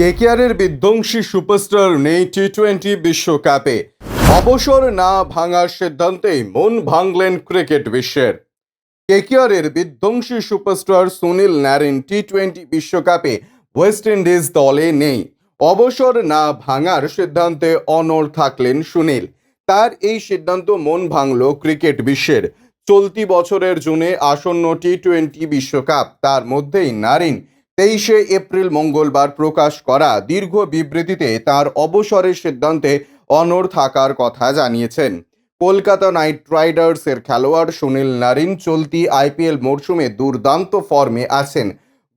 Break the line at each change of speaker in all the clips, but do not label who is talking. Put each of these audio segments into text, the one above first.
কেকেআরের বিধ্বংসী সুপারস্টার নেই টি টোয়েন্টি বিশ্বকাপে। অবসর না ভাঙার সিদ্ধান্তেই মন ভাঙলেন ক্রিকেট বিশ্বের। কেকেআরের বিধ্বংসী superstar Sunil Narine T twenty বিশ্বকাপে ওয়েস্ট ইন্ডিজ দলে নেই। অবসর না ভাঙার সিদ্ধান্তে অনড় থাকলেন সুনীল। তার এই সিদ্ধান্ত মন ভাঙল ক্রিকেট বিশ্বের। চলতি বছরের জুনে আসন্ন টি টোয়েন্টি বিশ্বকাপ, তার মধ্যেই নারিন তেইশে এপ্রিল মঙ্গলবার প্রকাশ করা দীর্ঘ বিবৃতিতে তার অবসরের সিদ্ধান্তে অনড় থাকার কথা জানিয়েছেন। কলকাতা নাইট রাইডার্সের খেলোয়াড় সুনীল নারিন চলতি আইপিএল মরশুমে দুর্দান্ত ফর্মে আছেন।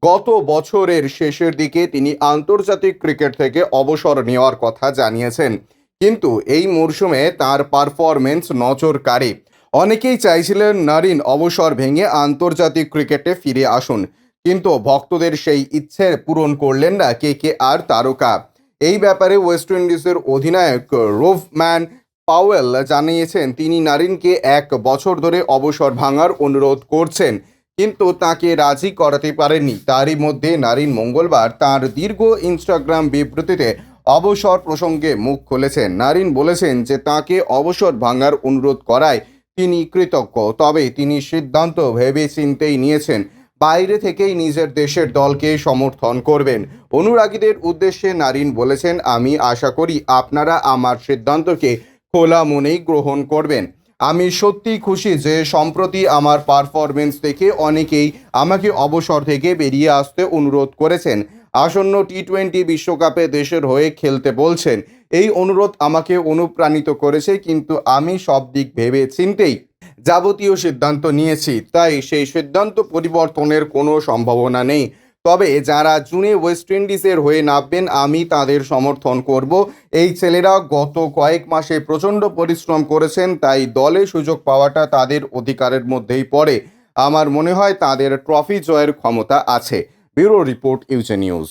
গত বছরের শেষের দিকে তিনি আন্তর্জাতিক ক্রিকেট থেকে অবসর নেওয়ার কথা জানিয়েছেন। কিন্তু এই মরশুমে তার পারফরমেন্স নজর কাড়ে অনেকেই চাইছিলেন নারিন অবসর ভেঙে আন্তর্জাতিক ক্রিকেটে ফিরে আসুন। কিন্তু ভক্তদের সেই ইচ্ছে পূরণ করলেন না কে কে আর তারকা। এই ব্যাপারে ওয়েস্ট ইন্ডিজের অধিনায়ক রোভম্যান পাওয়েল জানিয়েছেন, তিনি নারিনকে এক বছর ধরে অবসর ভাঙার অনুরোধ করছেন, কিন্তু তাকে রাজি করাতে পারেননি। তারই মধ্যে নারিন মঙ্গলবার তার দীর্ঘ ইনস্টাগ্রাম বিবৃতিতে অবসর প্রসঙ্গে মুখ খুলেছেন। নারিন বলেছেন যে, তাকে অবসর ভাঙার অনুরোধ করায় তিনি কৃতজ্ঞ, তবে তিনি সিদ্ধান্ত ভেবে চিন্তেই নিয়েছেন। বাইরে থেকেই নিজের দেশের দলকে সমর্থন করবেন। অনুরাগীদের উদ্দেশ্যে নারিন বলেছেন, আমি আশা করি আপনারা আমার সিদ্ধান্তকে খোলা মনেই গ্রহণ করবেন। আমি সত্যি খুশি যে সম্প্রতি আমার পারফরমেন্স দেখে অনেকেই আমাকে অবসর থেকে বেরিয়ে আসতে অনুরোধ করেছেন। আসন্ন টি টোয়েন্টি বিশ্বকাপে দেশের হয়ে খেলতে বলছেন। এই অনুরোধ আমাকে অনুপ্রাণিত করেছে, কিন্তু আমি সব দিক ভেবে চিন্তেই যাবতীয় সিদ্ধান্ত নিয়েছি, তাই সেই সিদ্ধান্ত পরিবর্তনের কোনো সম্ভাবনা নেই। তবে যারা জুনে ওয়েস্ট ইন্ডিজের হয়ে নামবেন, আমি তাদের সমর্থন করব। এই ছেলেরা গত কয়েক মাসে প্রচণ্ড পরিশ্রম করেছেন, তাই দলে সুযোগ পাওয়াটা তাদের অধিকারের মধ্যেই পড়ে। আমার মনে হয় তাদের ট্রফি জয়ের ক্ষমতা আছে। ব্যুরো রিপোর্ট ইউজে নিউজ।